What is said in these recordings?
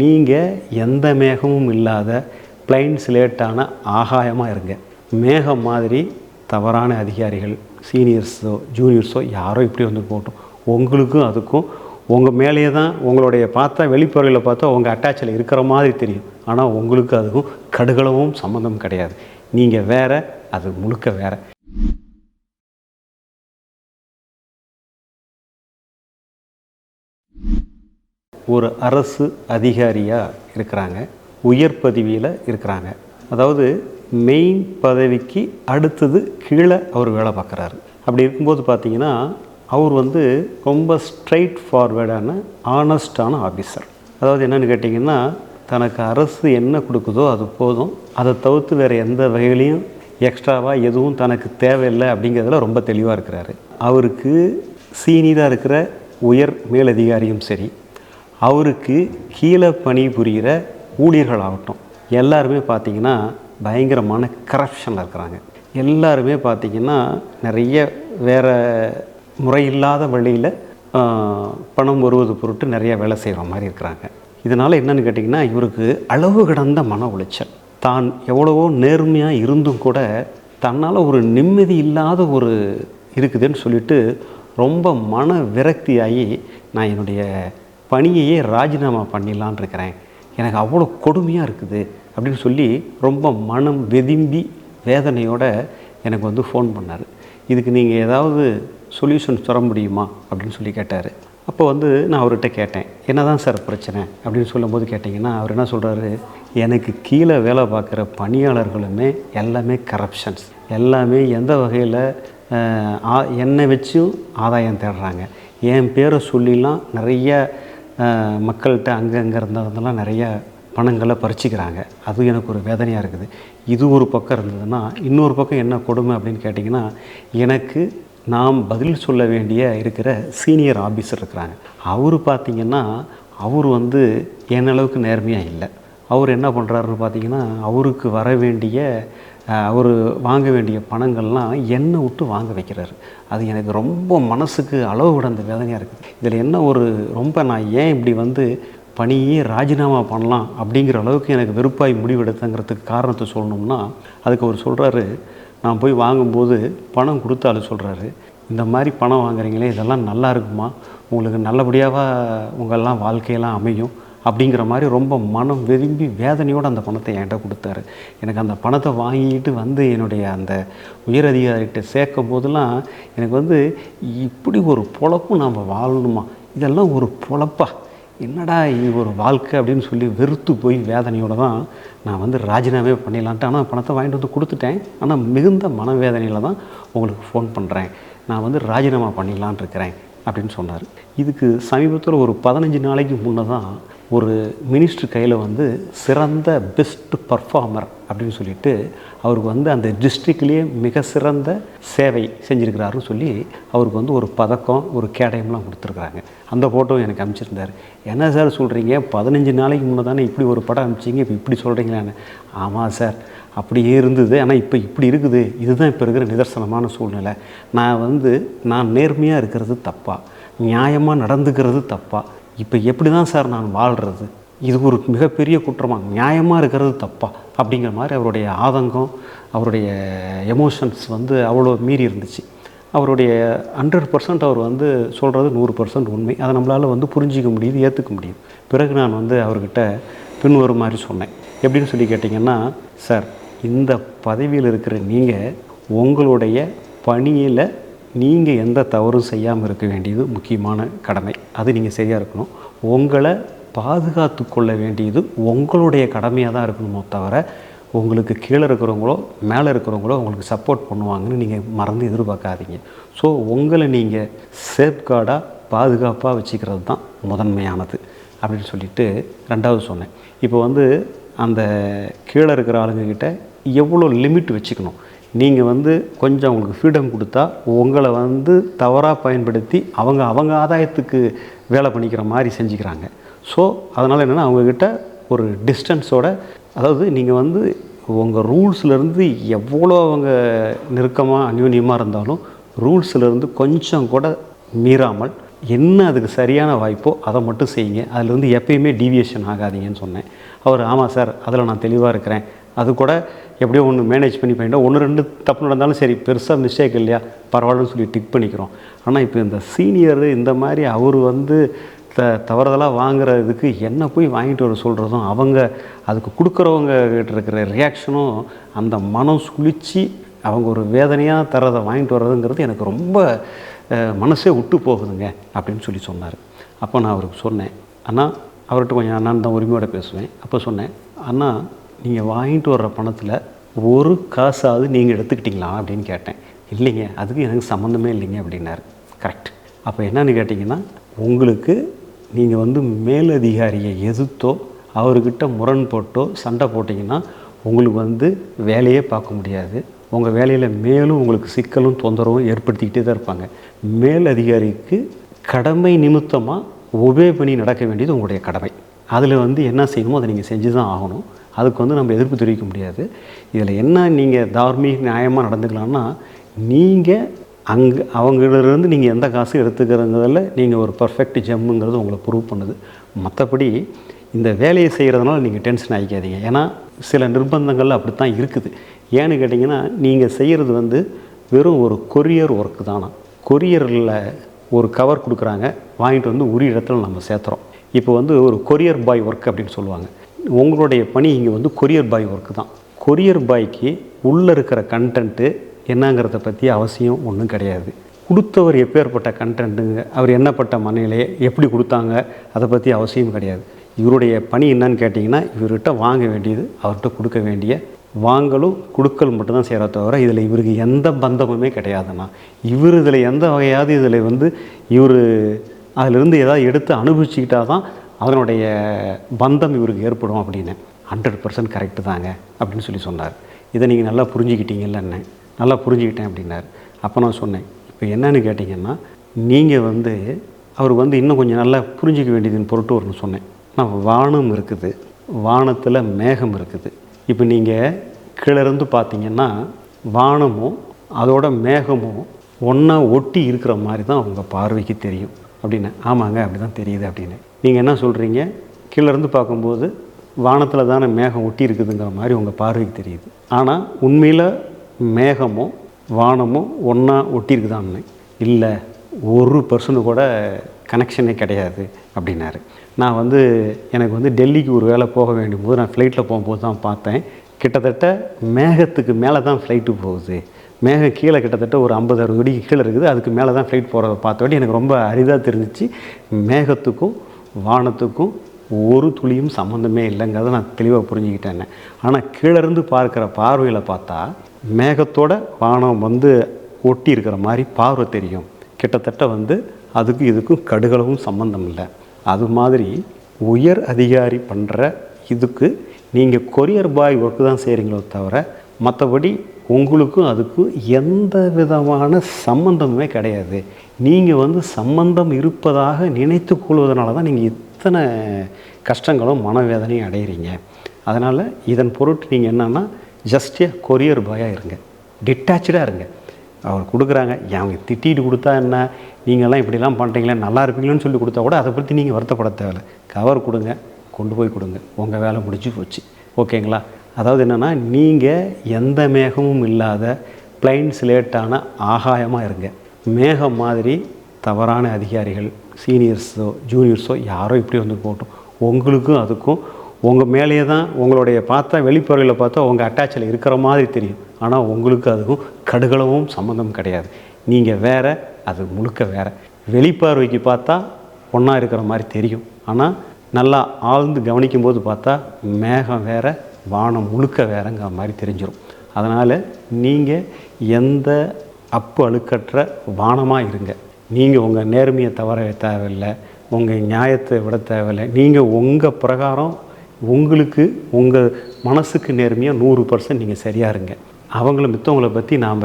நீங்கள் எந்த மேகமும் இல்லாத பிளைன் ஸ்லேட்டான ஆகாயமாக இருங்க. மேகம் மாதிரி தவறான அதிகாரிகள் சீனியர்ஸோ ஜூனியர்ஸோ யாரோ இப்படி வந்து போட்டோம். உங்களுக்கும் அதுக்கும் உங்கள் மேலேயே தான் உங்களுடைய பார்த்தா வெளிப்புறையில் பார்த்தா உங்கள் அட்டாச்சில் இருக்கிற மாதிரி தெரியும். ஆனால் உங்களுக்கு அதுக்கும் கடுகளவும் சம்மந்தம் கிடையாது. நீங்கள் வேற அது முழுக்க வேறு. ஒரு அரசு அதிகாரியாக இருக்கிறாங்க. உயர் பதவியில் இருக்கிறாங்க. அதாவது மெயின் பதவிக்கு அடுத்தது கீழே அவர் வேலை பார்க்குறாரு. அப்படி இருக்கும்போது பார்த்தீங்கன்னா அவர் வந்து ரொம்ப ஸ்ட்ரைட் ஃபார்வேர்டான ஆனஸ்டான ஆஃபீஸர் அதாவது என்னென்னு கேட்டிங்கன்னா தனக்கு அரசு என்ன கொடுக்குதோ அது போதும். அதை தவிர்த்து வேறு எந்த வகையிலையும் எக்ஸ்ட்ராவாக எதுவும் தனக்கு தேவையில்லை அப்படிங்கிறதுல ரொம்ப தெளிவாக இருக்கிறாரு. அவருக்கு சீனியராக இருக்கிற உயர் மேலதிகாரியும் சரி அவருக்கு கீழே பணிபுரிகிற ஊழியர்களாகட்டும் எல்லாருமே பார்த்திங்கன்னா பயங்கரமான கரப்ஷனில் இருக்கிறாங்க. எல்லாருமே பார்த்திங்கன்னா நிறைய வேறு முறையில்லாத வழியில் பணம் வருவது பொருட்டு நிறைய வேலை செய்கிற மாதிரி இருக்கிறாங்க. இதனால் என்னென்னு கேட்டிங்கன்னா இவருக்கு அளவு கடந்த மன உளைச்சல். தான் எவ்வளவோ நேர்மையாக இருந்தும் கூட தன்னால் ஒரு நிம்மதி இல்லாத ஒரு இருக்குதுன்னு சொல்லிட்டு ரொம்ப மன விரக்தியாகி நான் என்னுடைய பணியையே ராஜினாமா பண்ணிடலான் இருக்கிறேன். எனக்கு அவ்வளோ கொடுமையாக இருக்குது அப்படின்னு சொல்லி ரொம்ப மனம் வெதும்பி வேதனையோடு எனக்கு வந்து ஃபோன் பண்ணார். இதுக்கு நீங்கள் ஏதாவது சொல்யூஷன் தர முடியுமா அப்படின்னு சொல்லி கேட்டார். அப்போ வந்து நான் அவர்கிட்ட கேட்டேன் என்ன தான் சார் பிரச்சனை? அப்படின்னு சொல்லும்போது கேட்டிங்கன்னா அவர் என்ன சொல்கிறாரு எனக்கு கீழே வேலை பார்க்குற பணியாளர்களுமே எல்லாமே கரப்ஷன்ஸ் எல்லாமே எந்த வகையில் என்னை வச்சும் ஆதாயம் தேடுறாங்க. என் பேரை சொல்லிலாம் நிறைய மக்கள்கிட்ட அங்கே அங்கே இருந்ததெல்லாம் நிறைய பணங்களை பறிச்சிக்கிறாங்க. அது எனக்கு ஒரு வேதனையாக இருக்குது. இது ஒரு பக்கம் இருந்ததுன்னா இன்னொரு பக்கம் என்ன கொடுமை அப்படின்னு கேட்டிங்கன்னா எனக்கு நாம் பதில் சொல்ல வேண்டிய இருக்கிற சீனியர் ஆஃபீஸர் இருக்கிறாங்க. அவர் பார்த்திங்கன்னா அவர் வந்து என்னளவுக்கு நேர்மையாக இல்லை. அவர் என்ன பண்ணுறாருன்னு பார்த்தீங்கன்னா அவருக்கு வர வேண்டிய அவர் வாங்க வேண்டிய பணங்கள்லாம் என்னை விட்டு வாங்க வைக்கிறாரு. அது எனக்கு ரொம்ப மனசுக்கு அளவு விடந்த வேதனையாக இருக்குது இதில் என்ன ஒரு ரொம்ப நான் ஏன் இப்படி வந்து பணியே ராஜினாமா பண்ணலாம் அப்படிங்கிற அளவுக்கு எனக்கு வெறுப்பாய் முடிவெடுத்தங்கிறதுக்கு காரணத்தை சொல்லணும்னா அதுக்கு அவர் சொல்கிறாரு நான் போய் வாங்கும்போது பணம் கொடுத்தாலும் சொல்கிறாரு இந்த மாதிரி பணம் வாங்குறீங்களே இதெல்லாம் நல்லா இருக்குமா? உங்களுக்கு நல்லபடியாக உங்கள்லாம் வாழ்க்கையெல்லாம் அமையும். அப்படிங்கிற மாதிரி ரொம்ப மனம் விரும்பி வேதனையோடு அந்த பணத்தை என்கிட்ட கொடுத்தாரு. எனக்கு அந்த பணத்தை வாங்கிட்டு வந்து என்னுடைய அந்த உயர் அதிகாரிகிட்ட சேர்க்கும் போதெல்லாம் எனக்கு வந்து இப்படி ஒரு பொழப்பும் நாம் வாழணுமா? இதெல்லாம் ஒரு பொழப்பா? என்னடா இது ஒரு வாழ்க்கை அப்படின்னு சொல்லி வெறுத்து போய் வேதனையோடு தான் நான் வந்து ராஜினாமே பண்ணிடலான்ட்டு ஆனால் பணத்தை வாங்கிட்டு வந்து கொடுத்துட்டேன். ஆனால் மிகுந்த மனவேதனையில் தான் உங்களுக்கு ஃபோன் பண்ணுறேன் நான் வந்து ராஜினாமா பண்ணிடலான் இருக்கிறேன் அப்படின்னு சொன்னார். இதுக்கு சமீபத்தில் ஒரு பதினஞ்சு நாளைக்கு முன்னே தான் ஒரு மினிஸ்டர் கையில் வந்து சிறந்த பெஸ்ட் பர்ஃபார்மர் அப்படின்னு சொல்லிட்டு அவருக்கு வந்து அந்த டிஸ்ட்ரிக்ட்லேயே மிக சிறந்த சேவை செஞ்சுருக்கிறாருன்னு சொல்லி அவருக்கு வந்து ஒரு பதக்கம் ஒரு கேடயம்லாம் கொடுத்துருக்குறாங்க. அந்த ஃபோட்டோ எனக்கு அனுப்பிச்சிருந்தார். என்ன சார் சொல்கிறீங்க பதினஞ்சு நாளைக்கு முன்னே தானே இப்படி ஒரு படம் அனுப்பிச்சிங்க இப்போ இப்படி சொல்கிறீங்களான்னு ஆமாம் சார். அப்படியே இருந்தது. ஆனால் இப்போ இப்படி இருக்குது. இதுதான் இப்போ இருக்கிற நிதர்சனமான சூழ்நிலை. நான் வந்து நான் நேர்மையாக இருக்கிறது தப்பாக நியாயமாக நடந்துக்கிறது தப்பாக இப்போ எப்படி தான் சார் நான் வாழ்கிறது இது ஒரு மிகப்பெரிய குற்றமாக நியாயமாக இருக்கிறது தப்பா? அப்படிங்கிற மாதிரி அவருடைய ஆதங்கம் அவருடைய எமோஷன்ஸ் வந்து அவ்வளோ மீறி இருந்துச்சு. அவருடைய ஹண்ட்ரட் பர்சன்ட் அவர் வந்து சொல்கிறது நூறு பர்சன்ட் உண்மை. அதை நம்மளால் வந்து புரிஞ்சிக்க முடியுது ஏற்றுக்க முடியும் பிறகு நான் வந்து அவர்கிட்ட பின்வரும் மாதிரி சொன்னேன். எப்படின்னு சொல்லி கேட்டிங்கன்னா சார் இந்த பதவியில் இருக்கிற நீங்கள் உங்களுடைய பணியில் நீங்கள் எந்த தவறும் செய்யாமல் இருக்க வேண்டியது முக்கியமான கடமை. அது நீங்கள் சரியாக இருக்கணும். உங்களை பாதுகாத்து கொள்ள வேண்டியது உங்களுடைய கடமையாக தான் இருக்கணுமோ தவிர உங்களுக்கு கீழே இருக்கிறவங்களோ மேலே இருக்கிறவங்களோ உங்களுக்கு சப்போர்ட் பண்ணுவாங்கன்னு நீங்கள் மறந்து எதிர்பார்க்காதீங்க. ஸோ உங்களை நீங்கள் சேஃப்கார்டாக பாதுகாப்பாக வச்சுக்கிறது தான் முதன்மையானது அப்படின்னு சொல்லிட்டு ரெண்டாவது சொன்னேன். இப்போ வந்து அந்த கீழே இருக்கிற ஆளுங்கக்கிட்ட எவ்வளோ லிமிட் வச்சுக்கணும்? நீங்கள் வந்து கொஞ்சம் அவங்களுக்கு ஃப்ரீடம் கொடுத்தா உங்களை வந்து தவறாக பயன்படுத்தி அவங்க அவங்க ஆதாயத்துக்கு வேலை பண்ணிக்கிற மாதிரி செஞ்சுக்கிறாங்க. ஸோ அதனால் என்னென்னா அவங்கக்கிட்ட ஒரு டிஸ்டன்ஸோட அதாவது நீங்கள் வந்து உங்கள் ரூல்ஸ்லேருந்து எவ்வளோ அவங்க நெருக்கமாக அந்யூன்யமாக இருந்தாலும் ரூல்ஸ்லேருந்து கொஞ்சம் கூட மீறாமல் என்ன அதுக்கு சரியான வாய்ப்போ அதை மட்டும் செய்யுங்க. அதில் வந்து எப்பயுமே டீவியேஷன் ஆகாதீங்கன்னு சொன்னேன். அவர் ஆமாம் சார் அதில் நான் தெளிவாக இருக்கிறேன். அது கூட எப்படியோ ஒன்று மேனேஜ் பண்ணி பண்ணிட்டோம் ஒன்று ரெண்டு தப்பு நடந்தாலும் சரி பெருசாக மிஸ்டேக் இல்லையா பரவாயில்லன்னு சொல்லி டிக் பண்ணிக்கிறோம். ஆனால் இப்போ இந்த சீனியர் இந்த மாதிரி அவர் வந்து த தவறுதலாக வாங்குறதுக்கு என்ன போய் வாங்கிட்டு வர சொல்கிறதும் அவங்க அதுக்கு கொடுக்குறவங்க கிட்ட இருக்கிற ரியாக்ஷனும் அந்த மனம் சுழித்து அவங்க ஒரு வேதனையாக தரதை வாங்கிட்டு வர்றதுங்கிறது எனக்கு ரொம்ப மனசே விட்டு போகுதுங்க அப்படின்னு சொல்லி சொன்னார். அப்போ நான் அவருக்கு சொன்னேன் ஆனால் அவர்கிட்ட கொஞ்சம் நான் தான் உரிமையோடு பேசுவேன். அப்போ சொன்னேன் ஆனால் நீங்கள் வாங்கிட்டு வர்ற பணத்தில் ஒரு காசாவது நீங்கள் எடுத்துக்கிட்டீங்களா அப்படின்னு கேட்டேன். இல்லைங்க அதுக்கு எனக்கு சம்மந்தமே இல்லைங்க அப்படின்னாரு. கரெக்ட் அப்போ என்னன்னு கேட்டிங்கன்னா உங்களுக்கு நீங்கள் வந்து மேலதிகாரியை எதிர்த்தோ அவர்கிட்ட முரண்பட்டோ சண்டை போட்டிங்கன்னா உங்களுக்கு வந்து வேலையே பார்க்க முடியாது. உங்கள் வேலையில் மேலும் உங்களுக்கு சிக்கலும் தொந்தரவும் ஏற்படுத்திக்கிட்டே தான் இருப்பாங்க. மேல் அதிகாரிக்கு கடமை நிமித்தமாக ஒபே பண்ணி நடக்க வேண்டியது உங்களுடைய கடமை. அதில் வந்து என்ன செய்யணுமோ அதை நீங்கள் செஞ்சு தான் ஆகணும். அதுக்கு வந்து நம்ம எதிர்ப்பு தெரிவிக்க முடியாது. இதில் என்ன நீங்கள் தார்மீக நியாயமாக நடந்துக்கலாம்னா நீங்கள் அங்கே அவங்களிருந்து நீங்கள் எந்த காசும் எடுத்துக்கிறதுல நீங்கள் ஒரு பர்ஃபெக்ட் ஜெம்முங்கிறது உங்களை ப்ரூவ் பண்ணுது. மற்றபடி இந்த வேலையை செய்கிறதுனால நீங்கள் டென்ஷன் ஆகிக்காதீங்க ஏன்னா சில நிர்பந்தங்கள் அப்படி தான் இருக்குது. ஏன்னு கேட்டிங்கன்னா நீங்கள் செய்கிறது வந்து வெறும் ஒரு கொரியர் ஒர்க்கு தானா? கொரியரில் ஒரு கவர் கொடுக்குறாங்க. வாங்கிட்டு வந்து உரிய இடத்துல நம்ம சேர்த்துறோம். இப்போ வந்து ஒரு கொரியர் பாய் ஒர்க் அப்படின்னு சொல்லுவாங்க. உங்களுடைய பணி இங்கே வந்து கொரியர் பாய் ஒர்க்கு தான். கொரியர் பாய்க்கு உள்ளே இருக்கிற கண்டென்ட்டு என்னங்கிறத பற்றி அவசியம் ஒன்றும் கிடையாது. கொடுத்தவர் எப்பேற்பட்ட கண்டென்ட்டுங்க அவர் என்னப்பட்ட மனையிலே எப்படி கொடுத்தாங்க அதை பற்றி அவசியம் கிடையாது. இவருடைய பணி என்னன்னு கேட்டிங்கன்னா இவர்கிட்ட வாங்க வேண்டியது அவர்கிட்ட கொடுக்க வேண்டிய வாங்கலும் கொடுக்கல் மட்டும்தான் செய்கிற தவிர இதில் இவருக்கு எந்த பந்தமுமே கிடையாதுண்ணா. இவர் இதில் எந்த வகையாவது இதில் வந்து இவர் அதிலிருந்து ஏதாவது எடுத்து அனுபவிச்சுக்கிட்டா தான் அதனுடைய பந்தம் இவருக்கு ஏற்படும் அப்படின்னு ஹண்ட்ரட் பர்சன்ட் கரெக்டு தாங்க அப்படின்னு சொல்லி சொன்னார். இதை நீங்கள் நல்லா புரிஞ்சுக்கிட்டீங்கல்ல நல்லா புரிஞ்சுக்கிட்டேன் அப்படின்னார். அப்போ நான் சொன்னேன் இப்போ என்னன்னு கேட்டிங்கன்னா நீங்கள் வந்து அவர் வந்து இன்னும் கொஞ்சம் நல்லா புரிஞ்சிக்க வேண்டியதுன்னு பொருட்டு ஒன்று சொன்னேன். நான் வானம் இருக்குது. வானத்தில் மேகம் இருக்குது. இப்போ நீங்கள் கீழேருந்து பார்த்தீங்கன்னா வானமும் அதோட மேகமும் ஒன்றா ஒட்டி இருக்கிற மாதிரி தான் அவங்க பார்வைக்கு தெரியும். அப்படின்னு ஆமாங்க அப்படி தான் தெரியுது அப்படின்னு. நீங்கள் என்ன சொல்கிறீங்க கீழே இருந்து பார்க்கும்போது வானத்தில் தானே மேகம் ஒட்டி இருக்குதுங்கிற மாதிரி உங்கள் பார்வைக்கு தெரியுது. ஆனால் உண்மையில் மேகமும் வானமும் ஒன்றா ஒட்டியிருக்குதான்னு இல்லை ஒரு பர்சனு கூட கனெக்ஷனே கிடையாது அப்படின்னாரு. நான் வந்து எனக்கு வந்து டெல்லிக்கு ஒரு வேலை போக வேண்டிய போது நான் ஃப்ளைட்டில் போகும்போது தான் பார்த்தேன். கிட்டத்தட்ட மேகத்துக்கு மேலே தான் ஃப்ளைட்டு போகுது. மேகம் கீழே கிட்டத்தட்ட ஒரு ஐம்பது அறுபது அடிக்கு கீழே இருக்குது. அதுக்கு மேலே தான் ஃப்ளைட் போகிறத பார்த்த எனக்கு ரொம்ப அரிதாக தெரிஞ்சிச்சு. மேகத்துக்கும் வானத்துக்கும் ஒரு துளியும் சம்மந்தமே இல்லைங்கிறத நான் தெளிவாக புரிஞ்சுக்கிட்டேன். ஆனால் கீழேருந்து பார்க்குற பார்வையில் பார்த்தா மேகத்தோட வானம் வந்து ஒட்டி இருக்கிற மாதிரி பார்வை தெரியும். கிட்டத்தட்ட வந்து அதுக்கு இதுக்கும் கடுகளவும் சம்மந்தம் இல்லை. அது மாதிரி உயர் அதிகாரி பண்ணுற இதுக்கு நீங்கள் கொரியர் பாய் ஒர்க்கு தான் செய்கிறீங்களோ தவிர மற்றபடி உங்களுக்கும் அதுக்கும் எந்த விதமான சம்பந்தமுமே கிடையாது. நீங்கள் வந்து சம்பந்தம் இருப்பதாக நினைத்து கொள்வதனால தான் நீங்கள் இத்தனை கஷ்டங்களும் மனவேதனையும் அடையிறீங்க. அதனால் இதன் பொருட்டு நீங்கள் என்னென்னா ஜஸ்ட் ஏ கொரியர் பாயாக இருங்க. டிட்டாச்சாக இருங்க. அவர் கொடுக்குறாங்க. அவங்க திட்டிட்டு கொடுத்தா என்ன? நீங்கள்லாம் இப்படிலாம் பண்ணுறீங்களே நல்லா இருப்பீங்களேன்னு சொல்லி கொடுத்தா கூட அதை பற்றி நீங்கள் வருத்தப்பட தேவையில்ல. கவர் கொடுங்க கொண்டு போய் கொடுங்க. உங்கள் வேலை முடிஞ்சு போச்சு. ஓகேங்களா அதாவது என்னென்னா நீங்கள் எந்த மேகமும் இல்லாத பிளைன் ஸ்லேட்டான ஆகாயமாக இருங்க. மேகம் மாதிரி தவறான அதிகாரிகள் சீனியர்ஸோ ஜூனியர்ஸோ யாரோ இப்படி வந்து போட்டோம். உங்களுக்கும் அதுக்கும் உங்கள் மேலேயே தான் உங்களுடைய பார்த்தா வெளிப்பறையில் பார்த்தா உங்கள் அட்டாச்சில் இருக்கிற மாதிரி தெரியும். ஆனால் உங்களுக்கு அதுக்கும் கடுகளவும் சம்மந்தம் கிடையாது. நீங்கள் வேற அது முழுக்க வேற. வெளிப்பார்வைக்கு பார்த்தா ஒன்றா இருக்கிற மாதிரி தெரியும். ஆனால் நல்லா ஆழ்ந்து கவனிக்கும் போது பார்த்தா மேகம் வேறு வானம் முழுக்க வேறங்கிற மாதிரி தெரிஞ்சிடும் அதனால் நீங்கள் எந்த அப்பு அழுக்கற்ற வானமாக இருங்க. நீங்கள் உங்கள் நேர்மையை தவற தேவையில்லை உங்கள் நியாயத்தை விட தேவையில்லை. நீங்கள் உங்கள் பிரகாரம் உங்களுக்கு உங்கள் மனசுக்கு நேர்மையாக நூறு பர்சன்ட் நீங்கள் சரியாக இருங்க. அவங்கள மித்தவங்களை பற்றி நாம்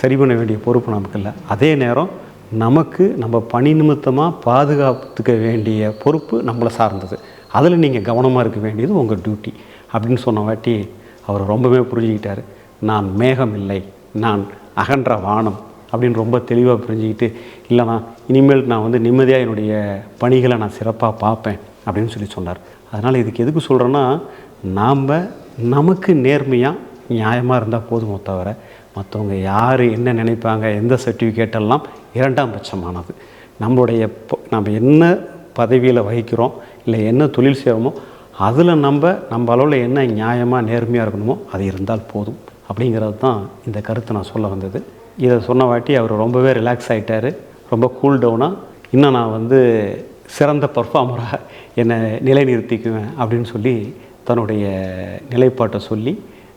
சரி பண்ண வேண்டிய பொறுப்பு நமக்கு இல்லை. அதே நேரம் நமக்கு நம்ம பணி நிமித்தமாக பாதுகாத்துக்க வேண்டிய பொறுப்பு நம்மளை சார்ந்தது. அதில் நீங்கள் கவனமாக இருக்க வேண்டியது உங்கள் டியூட்டி அப்படின்னு சொன்ன வாட்டி அவர் ரொம்பவே புரிஞ்சுக்கிட்டார். நான் மேகம் இல்லை நான் அகன்ற வானம் அப்படின்னு ரொம்ப தெளிவாக புரிஞ்சுக்கிட்டு இல்லைண்ணா இனிமேல் நான் வந்து நிம்மதியாக என்னுடைய பணிகளை நான் சிறப்பாக பார்ப்பேன் அப்படின்னு சொல்லி சொன்னார். அதனால் இதுக்கு எதுக்கு சொல்கிறேன்னா நாம் நமக்கு நேர்மையாக நியாயமாக இருந்தால் போதுமோ தவிர மற்றவங்க யார் என்ன நினைப்பாங்க எந்த சர்டிஃபிகேட் எல்லாம் இரண்டாம் பட்சமானது. நம்மளுடைய நம்ம என்ன பதவியில் வகிக்கிறோம் இல்லை என்ன தொழில் செய்கிறோமோ அதில் நம்ம நம்ம அளவில் என்ன நியாயமாக நேர்மையாக இருக்கணுமோ அது இருந்தால் போதும். அப்படிங்கிறது தான் இந்த கருத்தை நான் சொல்ல வந்தது. இதை சொன்ன வாட்டி அவர் ரொம்பவே ரிலாக்ஸ் ஆகிட்டார் ரொம்ப கூல் டவுனாக இன்னும் நான் வந்து சிறந்த பர்ஃபார்மராக என்னை நிலைநிறுத்திக்குவேன் அப்படின்னு சொல்லி தன்னுடைய நிலைப்பாட்டை சொல்லி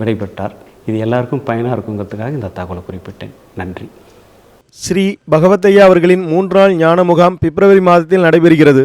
விடைபெற்றார். இது எல்லாருக்கும் பயனாக இருக்குங்கிறதுக்காக இந்த தகவலை குறிப்பிட்டேன். நன்றி. ஸ்ரீ பகவத்தையா அவர்களின் மூன்றாள் ஞான முகாம் பிப்ரவரி மாதத்தில் நடைபெறுகிறது.